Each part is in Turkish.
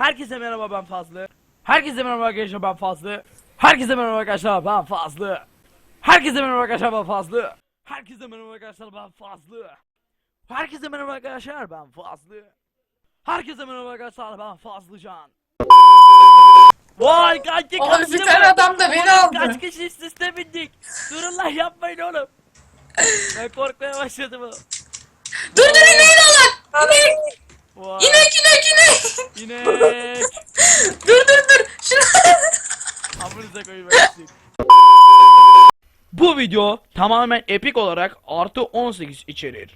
Herkese merhaba ben Fazlı. Herkese merhaba arkadaşlar ben Fazlı. Herkese merhaba arkadaşlar ben Fazlı. Herkese merhaba arkadaşlar ben Fazlı. Herkese merhaba arkadaşlar ben Fazlı. Herkese merhaba arkadaşlar ben Fazlı. Herkese merhaba arkadaşlar ben Fazlıcan. Vay kanki kaçtı bir tane adam da beni aldı. Kaç kişi üst üste bindik. Durun lan yapmayın oğlum. Ben korkmaya başladım. Dur dur ineği alın. İnek. Vay. İnek inek inek. İnek. dur dur dur. Şunu. Amınıza koyayım ben sizi. Bu video tamamen epik olarak artı 18 içerir.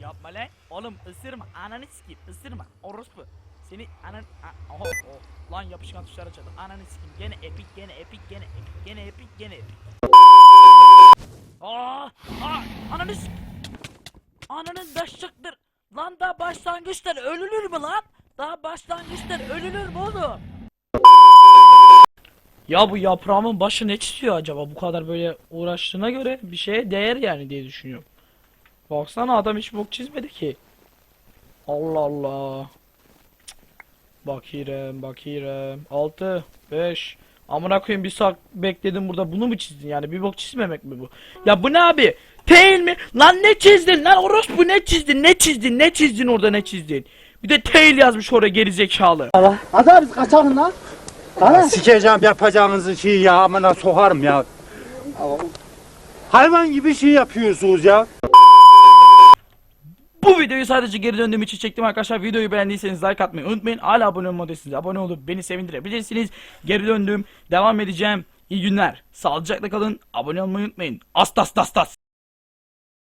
Yapma lan. Oğlum ısırma. Ananı sikeyim. Isırma. Orospu. Seni anan... A- Oho, oh. Lan yapışkan tuşlara çaldı. Ananı sikeyim. Gene epik, gene epik, gene epik, gene epik, gene epik. Aa! Aa! Ananı s- Ananın başlaktır. Lan daha başlangıçlar ölünür mü lan? Daha başlangıçlar ölünür mü oğlum? Ya bu yaprağımın başı ne çiziyor acaba? Bu kadar böyle uğraştığına göre bir şeye değer yani diye düşünüyorum. Baksana adam hiç bok çizmedi ki. Allah Allah. Bakirem, bakirem. 6, 5. Amına koyayım bir saat bekledim burada. Bunu mu çizdin yani? Bir bok çizmemek mi bu? Ya bu ne abi? Değil mi? Lan ne çizdin? Lan orospu ne çizdin? Ne çizdin? Ne çizdin orada ne çizdin? Bir de tail yazmış oraya gerizekalı. Hadi biz kaçalım lan. Hadi. Sikeceğim yapacağınızı şey ya amına sokarım ya. Hayvan gibi şey yapıyorsunuz ya. Bu videoyu sadece geri döndüğüm için çektim arkadaşlar. Videoyu beğendiyseniz like atmayı unutmayın. Hala abone olmadıysanız abone olup beni sevindirebilirsiniz. Geri döndüm. Devam edeceğim. İyi günler. Sağlıcakla kalın. Abone olmayı unutmayın. Astas tas tas.